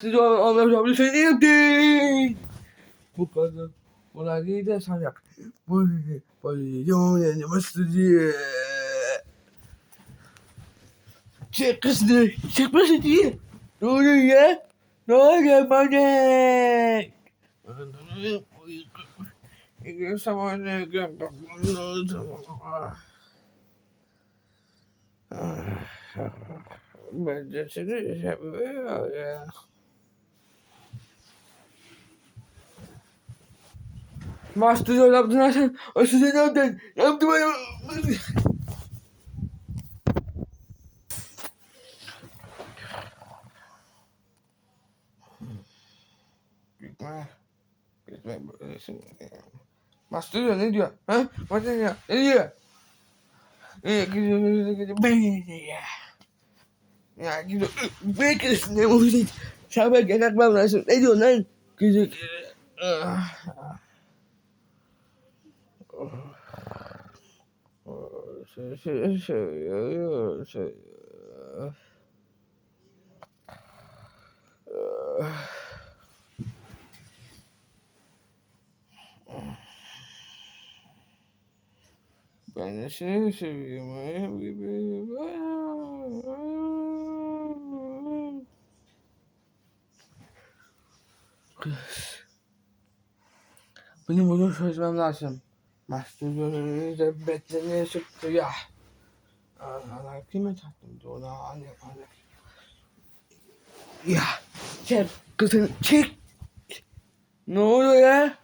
Siz anlayacağım bir şey değil. Bu kadar. Bunlar değil de sanacak. Bu bayılıyorum yanıması diye. Çek kızını. Diye. Ne oluyor ya? Ne oluyor bana? İlgin zamanı Bence seni seviyor ya. Master yaptın sen. O size ne yaptın? Yaptı bana. Gitme. Gitme. Master diyor ne diyor? Ha? Master diyor. Ne diyor? Ee, gidiyor, gidiyor, gidiyor. Bey ya. Ya gidiyor. Beklesin ne olacak? Şabe gerek ben lazım. Ne diyorsun lan? Gidiyor. Gidiyor. Ah. Şey, şey, şey, şey. Ben de seni seviyorum. Benim bunu çözmem lazım. Mahsulünüzde bekleniyor çıktı ya. Allah kime taktım da ona anne anne. Ya çek kızın çek. Ne oluyor ya?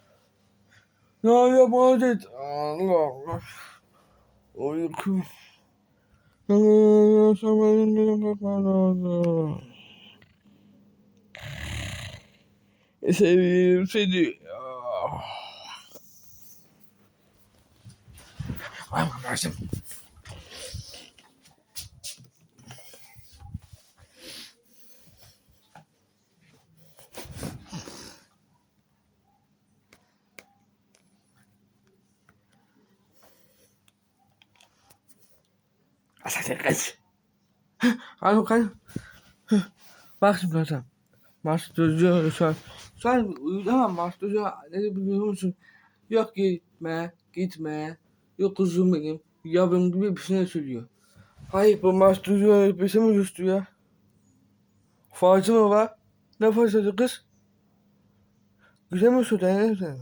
Ne oluyor Muhammed? Allah Allah. Uyku. Sabahın benim kafam oldu. Seviyorum seni. Ah. Ay başım. Asal kız. Alo kan. Bak şimdi hocam. Mastercu şu an. Şu an uyuyamam mastercu. Ne biliyor musun? Yok gitme, gitme. Yok kuzum benim. Yavrum gibi bir şey söylüyor. Hayır bu mastercu bir şey mi düştü ya? Fazla mı var? Ne fazlası kız? Güzel mi söyledin?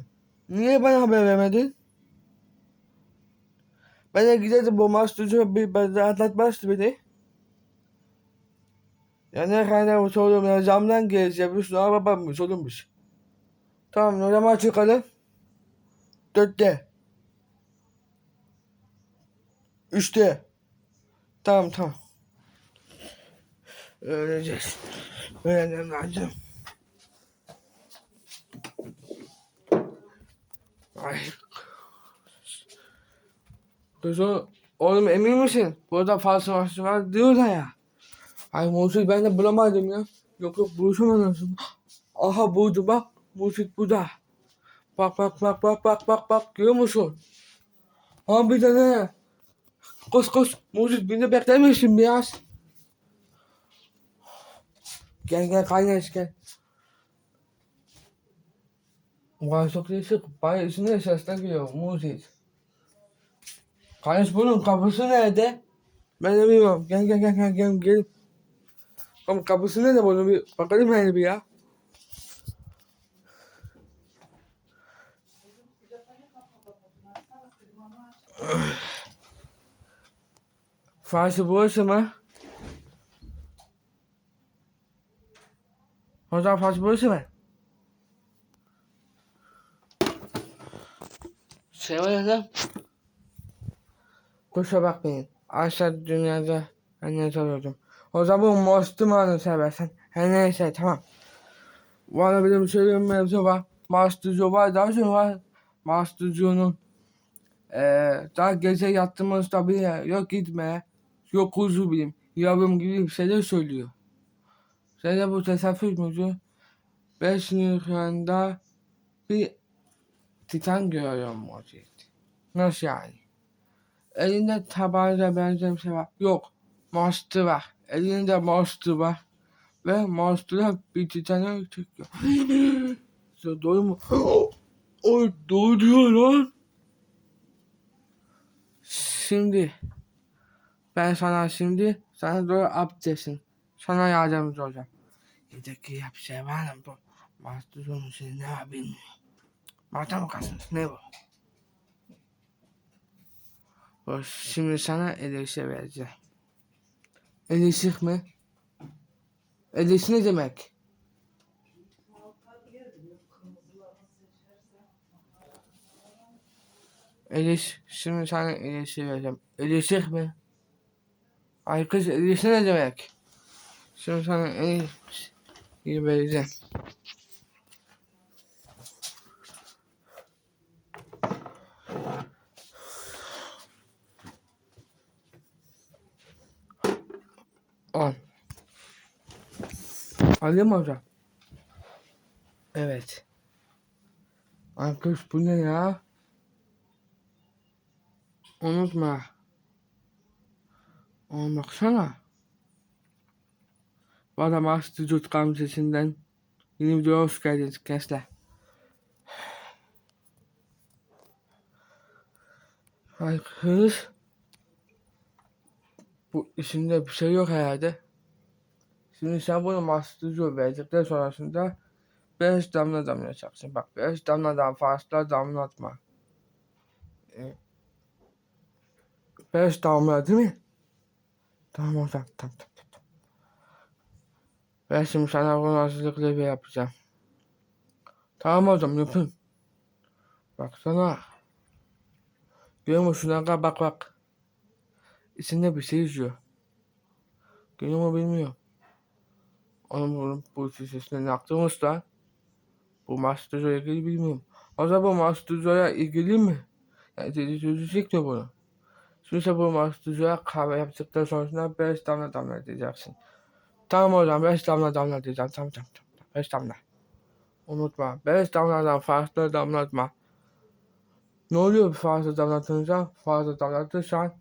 Niye bana haber vermedin? Ben de giderdim bu mastercu bir ben atlatmazdı beni. Ya ne kadar bu sorun ya camdan geleceğim. Üstüne arabam mı sorunmuş. Tamam o zaman çıkalım. Dörtte. Üçte. Tamam tamam. Öğreneceğiz. Öğrenmem lazım. Ay. Kız o, oğlum emin misin? Burada fazla var diyorlar ya. Ay Musit ben de bulamadım ya. Yok yok buluşamadım. Aha buldu bak. Musit burada. Bak bak bak bak bak bak bak görüyor musun? Ha bir tane. Koş koş. Musit beni beklemişsin biraz. Gel gel kaynaş gel. Vay çok değişik. Bayağı içine sesler geliyor Musit. Kaynaş bunun kapısı nerede? Ben de bilmiyorum. Gel gel gel gel gel. gel. Oğlum kapısı nerede bunun bir bakalım yani bir ya. Farsı burası mı? Hocam farsı burası mı? Severim. Kusura bakmayın. Aşağı dünyada anne soruyordum. O zaman Mostuman'ı seversen. Her neyse tamam. Bana benim söylediğim mevzu var. Mastucu var daha sonra var. Mastucunun eee daha gece yattığımızda bile yok gitme. Yok kuzu bileyim. Yavrum gibi şeyler söylüyor. Sence bu tesadüf müdür? Beş Nisan'da bir titan görüyorum Mozart. Nasıl yani? Elinde tabanca benzer bir şey var. Yok. Master var. Elinde master var. ve Master'a bir titanyum çekiyor. Size doğru mu? Oy doğru diyor lan. Şimdi ben sana şimdi sana doğru abdestin. Sana yardımcı olacağım. Yedeki yap var mı bu? Master onu şey ne var bilmiyorum. Mata mı kalsınız ne bu? Bak, Şimdi sana eleşe vereceğim. Eleşik mi? Eleşik ne demek? Eliş, şimdi sana ilişki vereceğim. İlişik mi? Ay kız ilişki ne demek? Şimdi sana ilişki vereceğim. On. Alayım mı hocam? Evet. Ay kız bu ne ya? Unutma. Oğlum baksana. Bana Master Tutkan sesinden yeni videoya hoş geldiniz gençler. Ay kız. Bu işinde bir şey yok herhalde. Şimdi sen bunu Master Tutu verdikten sonrasında 5 damla damlayacaksın. Bak 5 damladan fazla damlatma. Ee, Beş damla değil mi? Tamam hocam. Tamam, tamam, tamam. Ben şimdi sana bunu hazırlıklı bir yapacağım. Tamam hocam yapın. Baksana. Görüyor musun aga bak bak. İçinde bir şey yüzüyor. Görüyor mu bilmiyorum. Onun bunun bu sesine ne yaptığımız da bu Masterzo'ya ilgili bilmiyorum. Acaba bu Masterzo'ya ilgili mi? Yani sözü çekmiyor bunu. Şimdi bu Masterzo'ya kahve yaptıktan sonra 5 damla damla edeceksin. Tamam hocam 5 damla damla diyeceğim. Tamam tamam tamam. 5 damla. Unutma. 5 damladan fazla damlatma. Ne oluyor fazla damlatınca? Fazla damlatırsan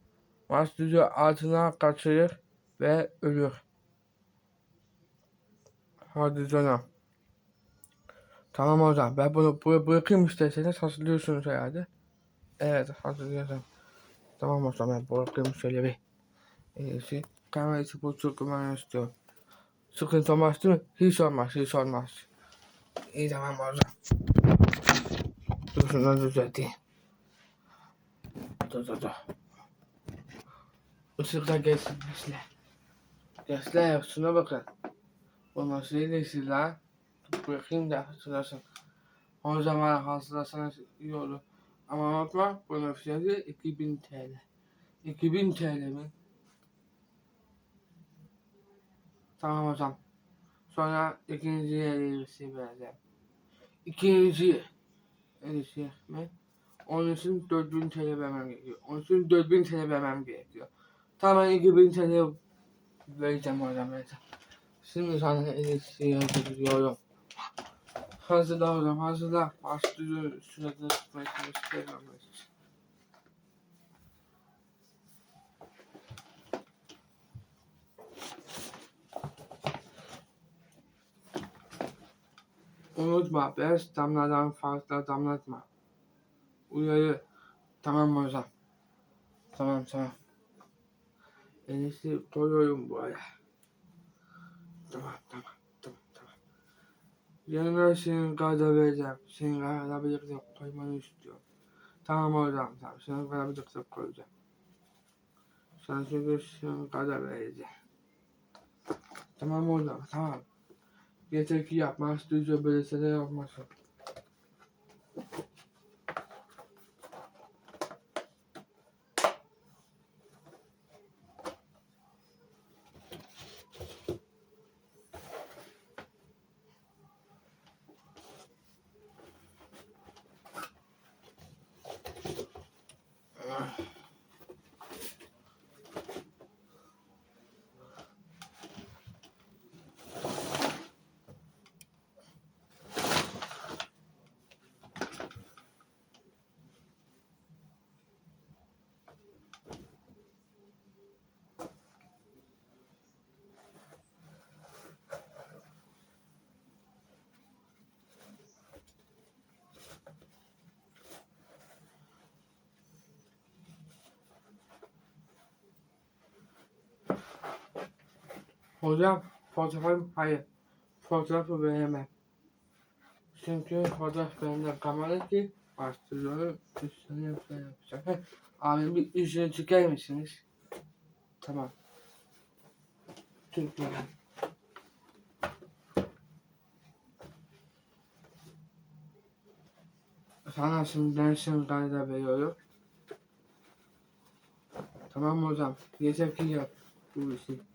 Masterzo altına kaçırır ve ölür. Hadi canım. Tamam hocam. Ben bunu buraya bırakayım isterseniz hazırlıyorsunuz herhalde. Evet hazırlıyorum. Tamam hocam ben bırakayım şöyle bir. İyisi. Kamerayı bu kullanmak istiyorum. Sıkıntı olmaz değil mi? Hiç olmaz, hiç olmaz. İyi tamam hocam. Dur şunu düzelteyim. Dur dur dur. Işıklar gelsin gençler. Gençler şuna bakın. Bu nasıl iyileşir lan? Bırakayım da hatırlasın. O zaman hatırlasanız iyi olur. Ama unutma bunun fiyatı 2000 TL. 2000 TL mi? Tamam hocam. Sonra ikinci elbise vereceğim. İkinci elbise mi? Onun için 4000 TL vermem gerekiyor. Onun için 4000 TL vermem gerekiyor. Tamam 2000 TL vereceğim hocam vereceğim. Şimdi sana elbise hazırlıyorum. Hazırla hocam hazırla. Başlıyor sürekli tutmaya çalışıyorum. Unutma 5 damladan fazla damlatma. Uyarı. Tamam hocam. Tamam tamam. En iyisi koyuyorum buraya. Tamam tamam. Yanına senin kadar vereceğim. Senin kadar birlikte koymanı istiyorum. Tamam hocam tamam. Senin kadar birlikte koyacağım. Sana çünkü senin kadar. Tamam hocam tamam. Yeter ki yapma. Stüdyo böyle şeyler yapmasın. Hocam fotoğrafım hayır. Fotoğrafı veremem. Çünkü fotoğraf bende kamera ki bastırıyorum üstüne yapacak. Heh, Abi bir üstüne çıkar mısınız? Tamam. Çünkü sana şimdi dersin kayda veriyorum. Tamam hocam? Yeter ki yap bu işi.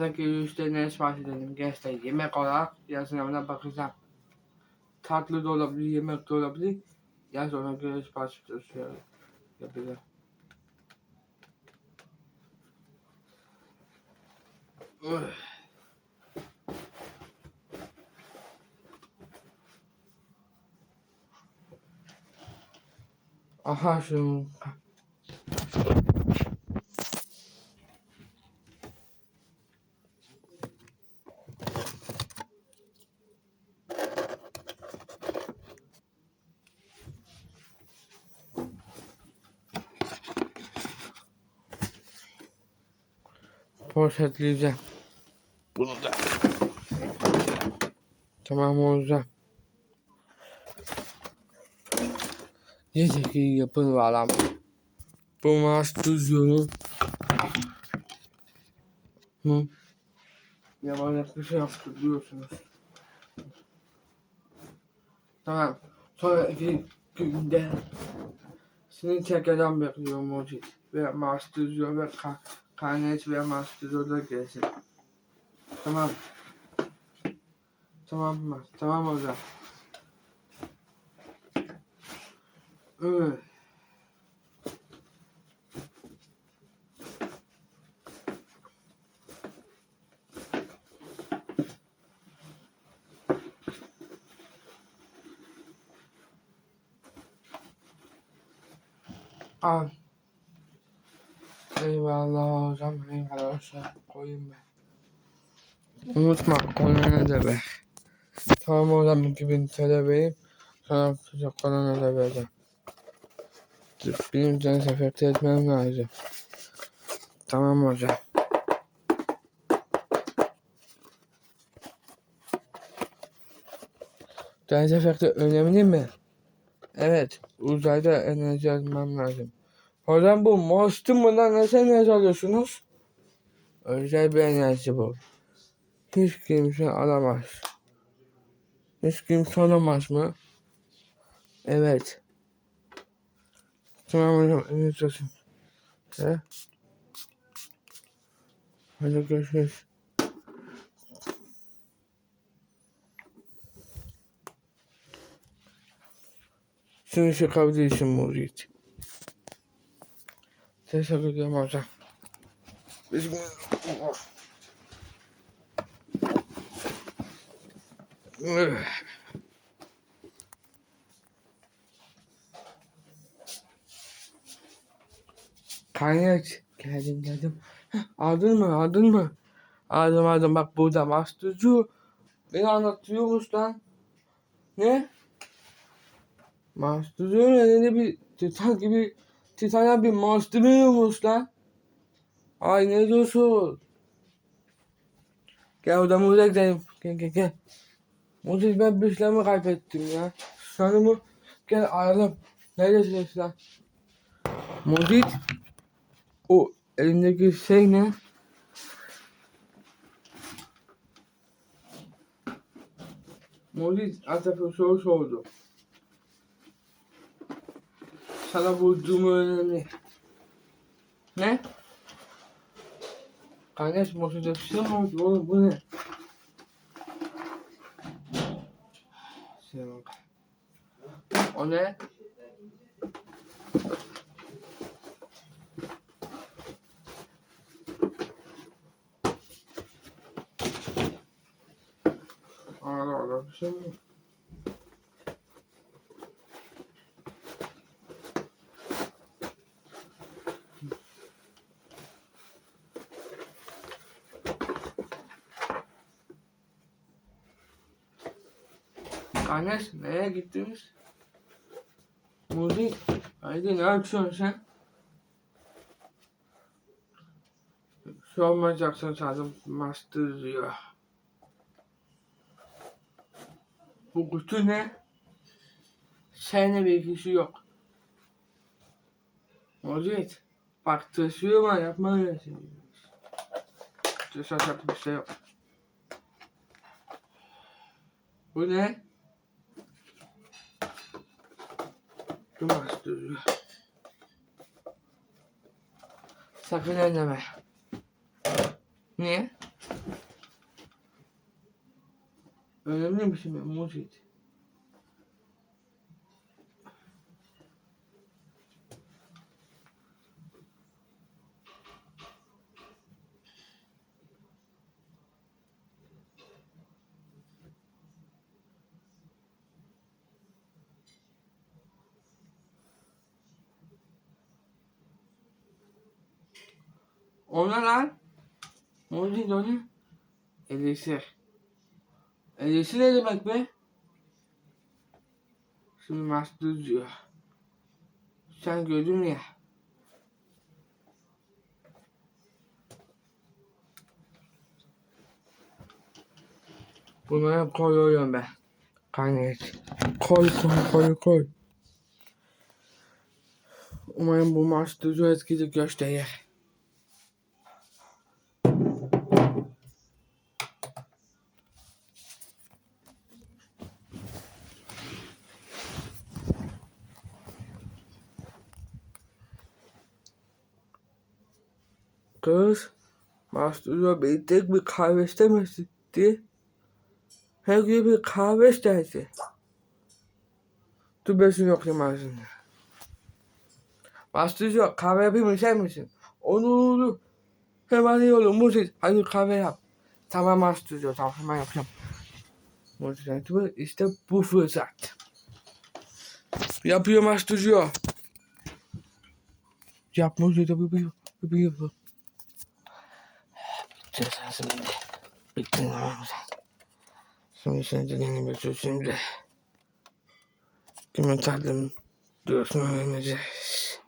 Aradaki yürüyüşte ne sipariş edelim? Gençler yemek olarak yazın ona bakacağım. Tatlı da olabilir, yemek de olabilir. Yaz ona göre sipariş. Yapacağım. Üf. Aha şu poşetleyeceğim. Bunu da. Tamam olacak. Neyse ki yapın var ama. Bu maaş tuzuyorum. Hı. Yapacak bir şey yoktu biliyorsunuz. Tamam. Sonraki günde seni tekrardan bekliyorum Mucit. Ve Master Zero ve Ka Karnet ve Master Zero'da gelsin. Tamam. Tamam mı? Tamam hocam. Evet. Al. Eyvallah hocam. Eyvallah hocam. Koyayım ben. Unutma konuna da ver. Tamam hocam 2000 TL vereyim. Sonra sıcak konuna da vereceğim. Benim can seferte etmem lazım. Tamam hocam. Can seferte önemli mi? Evet. Uzayda enerji almam lazım. Hocam bu Monster mı lan? Nasıl enerji alıyorsunuz? Özel bir enerji bu. Hiç kimse alamaz. Hiç kimse alamaz mı? Evet. Tamam hocam. Evet olsun. He? Hadi görüşürüz. Şunu çıkabilirsin Murit. Teşekkür ederim hocam. Bismillah. Kaynak geldim geldim. Aldın mı aldın mı? Aldım aldım bak burada mastercu. Beni anlatıyormuş lan. Ne? Mastercu ne dedi bir titan gibi titana bir monster yiyormuş lan. Ay ne diyorsun? Gel odama uzak gidelim. Gel gel gel. Muciz ben bir işlerimi kaybettim ya. Sanımı gel ayrılalım. Neredesiniz lan? Muciz o elindeki şey ne? Muciz bir soru sordu. Sana bulduğum önemli. Ne? Kardeş bir şey mi oldu oğlum bu ne? Şey bak. O ne? Allah bir şey mi? Kardeş nereye gittiniz? Muzi, haydi ne yapıyorsun sen? Sormayacaksın sanırım master diyor. Bu kutu ne? Seninle bir ilgisi yok. Mucit, bak tırsıyor ama yapma öyle şey. Yapacak bir şey yok. Bu ne? Sakın elleme. Niye? Önemli bir şey mi? Mucit. Ona lan. Mucit o ne? Elixir. Elixir ne demek be? Şimdi master diyor. Sen gördün ya. Bunları koyuyorum ben. Kaynet. Koy koy koy koy. Umarım bu master etkili gösterir. Kız, Master'la bir tek bir kahve istemezdi. Her gün bir kahve isterdi. Ben şunu yoklayayım ağzını. Master'la kahve yapayım mı sen misin? Onu onu. Hemen iyi olur. Musit hadi kahve yap. Tamam Master'la tamam hemen yapacağım. Musit dur işte bu fırsat. Yapıyor Master'la. Yap Musit yapıyor. Yapıyor. Yapıyor. Sen şimdi bittin tamam mı sen? Şimdi seni dinlemek şimdi. Kimin tatlım diyorsun öğreneceğiz.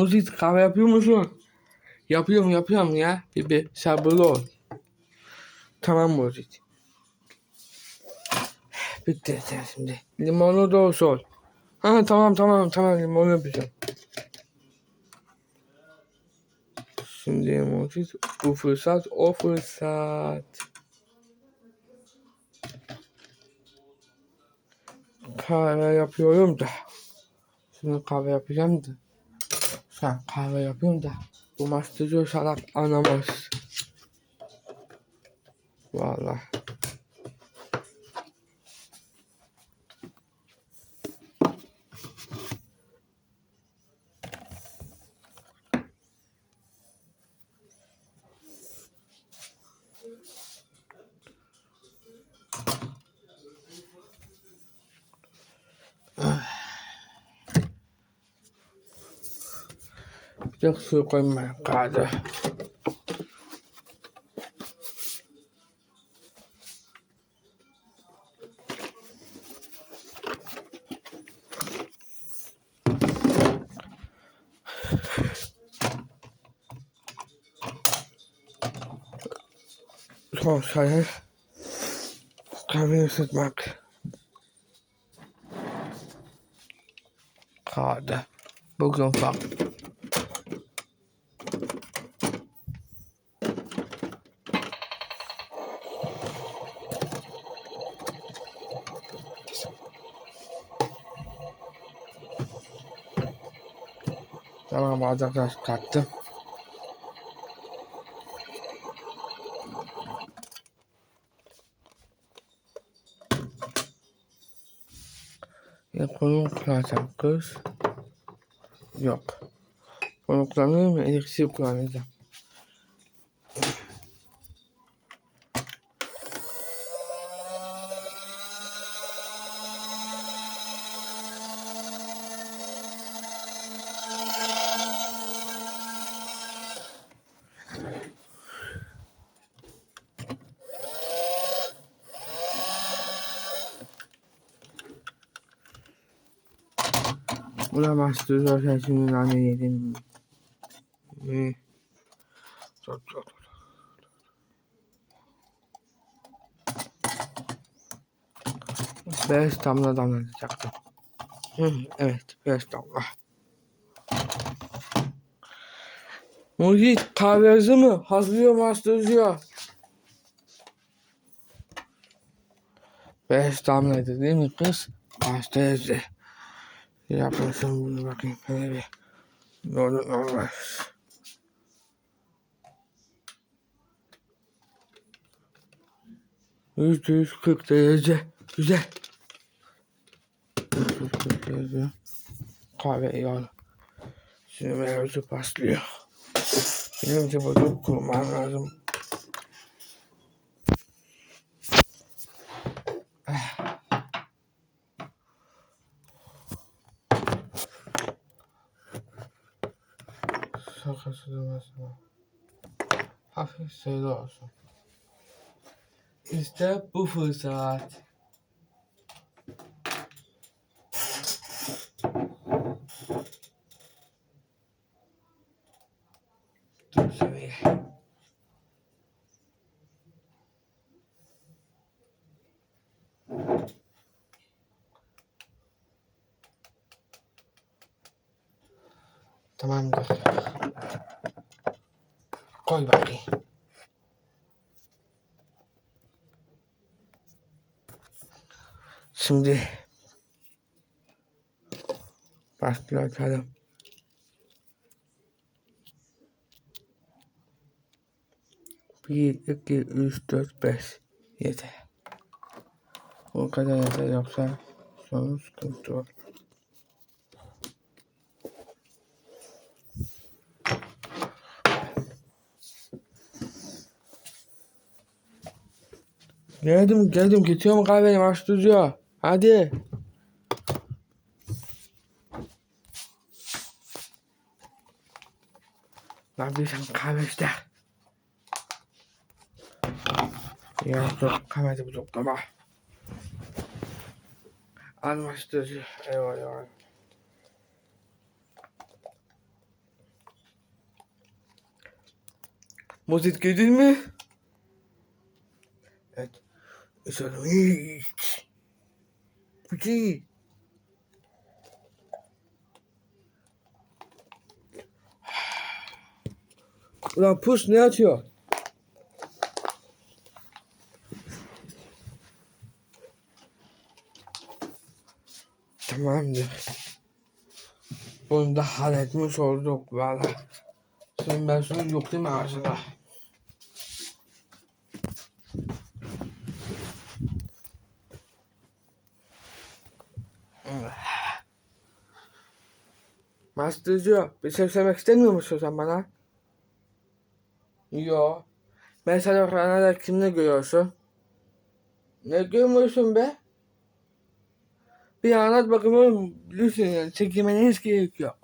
Muzit kahve yapıyor musun? Yapıyorum yapıyorum ya. Bir, bir sabırlı ol. Tamam Muzit. Bitti şimdi. Limonlu da olsun. Ha tamam tamam tamam limonlu yapacağım. Şimdi Muzit bu fırsat o fırsat. Kahve yapıyorum da. Şimdi kahve yapacağım da. Sen kahve yapıyorum da bu mastercı salak anlamaz. Vallahi. يخفق قعده صوت صحيح قميص معك قاعدة بوكس فقط bardaklar kattım. Ya konuklasam kız. Yok. Konuklanır mı? Eliksir kullanacağım. Bulamazdı zaten şimdi nane yedim. Ne? Çok çok. Beş damla damlatacaktım. Evet, beş damla. Muhit kahvesi mi? Hazırlıyor mu hastırıyor? Beş damlaydı değil mi kız? Hastaydı. Yapmasın bunu bakayım. Hele bir. Olmaz. Yüzde yüz kırk derece. Güzel. Yüzde yüz kırk derece. Kahve yağlı. Şimdi mevzu başlıyor. Benim de bunu kurmam lazım. Mesela. Hafif sayılı olsun. İşte bu fırsat. Dur. Tamamdır. Koy bari. Şimdi farklı açalım. Bir, iki, üç, dört, beş, yedi. O kadar yeter yapsa sonuç 44. Geldim geldim getiriyorum kahveni başlıyor. Hadi. Ne yapıyorsun kahve işte. Ya çok kahvede bu toplama. Anlaştırıcı. Eyvah eyvah. Müzik girdin mi? Evet. Sonra hiç. Peki. Ulan pus ne atıyor? Tamamdır. Bunu da halletmiş olduk valla. Şimdi ben sonra yok değil mi ağzına? Mastercı bir şey söylemek istemiyor musun sen bana? Yo. Mesela Rana'da kimle görüyorsun? Ne görmüyorsun be? Bir anlat bakayım oğlum. Biliyorsun yani çekilmene hiç gerek yok.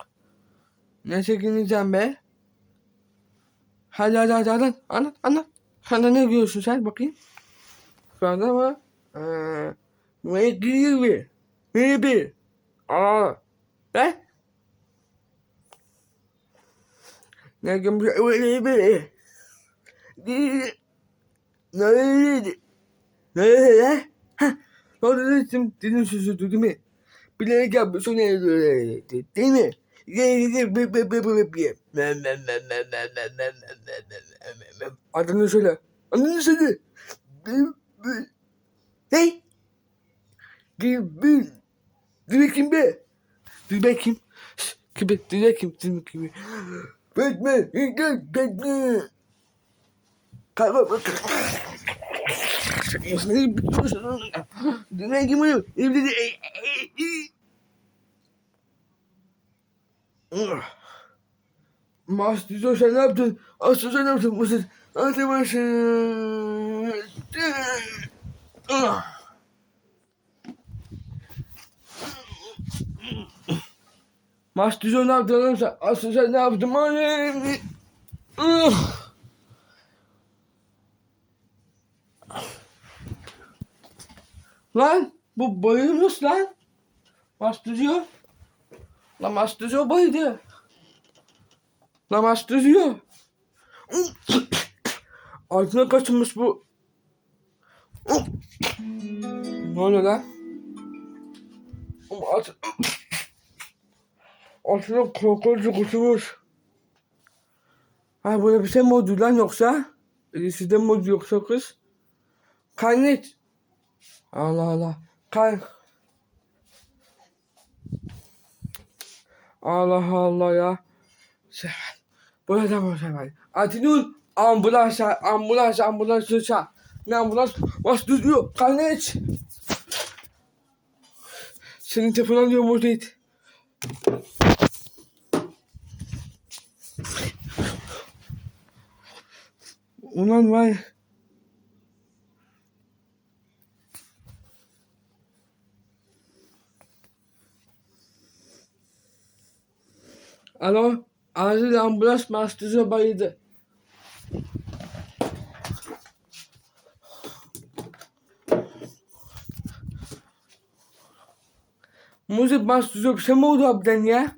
Ne çekineceğim be? Hadi hadi hadi hadi anlat anlat. De ne görüyorsun sen bakayım. Şu anda mı? Gibi? Ne gibi? Aa. Be? Ne gibi? Öyle bir. Ne öyle? Ne öyle? Ne oldu dedim, dedim sözü duydun mu? Bilerek yapmışsın öyle değil mi? Adını söyle. Adını söyle. Ne? Gibi. Dur kim be? Bakayım. Kim be? Dur bakayım. Dur bakayım. Bitme. Bitme. Direğimi evde Mastizo sen ne yaptın? Astro sen ne yaptın? Mısır. Hadi başlayalım. Ah ne yaptın oğlum sen? Aslı sen ne yaptın? Hadi. Lan bu bayılmış lan. Mastizo. Lan Mastizo bayıldı. Lan Mastizo. Altına kaçınmış bu. ne oluyor lan? Oğlum Altına korkunç kusmuş. Ha böyle bir şey mi lan yoksa? Sizde mi yoksa kız? Kaynet. Allah Allah. Kay. Allah Allah ya. Sefer. Burada mı sefer? Atinul ambulans ambulans ambulans çağır. Ne ambulans? Bas düzüyor. Kaynet. Senin telefon alıyor Muhit. Ulan vay. Alo, acil ambulans mastıza bayıldı. Müzik mastıza bir şey mi oldu abiden ya?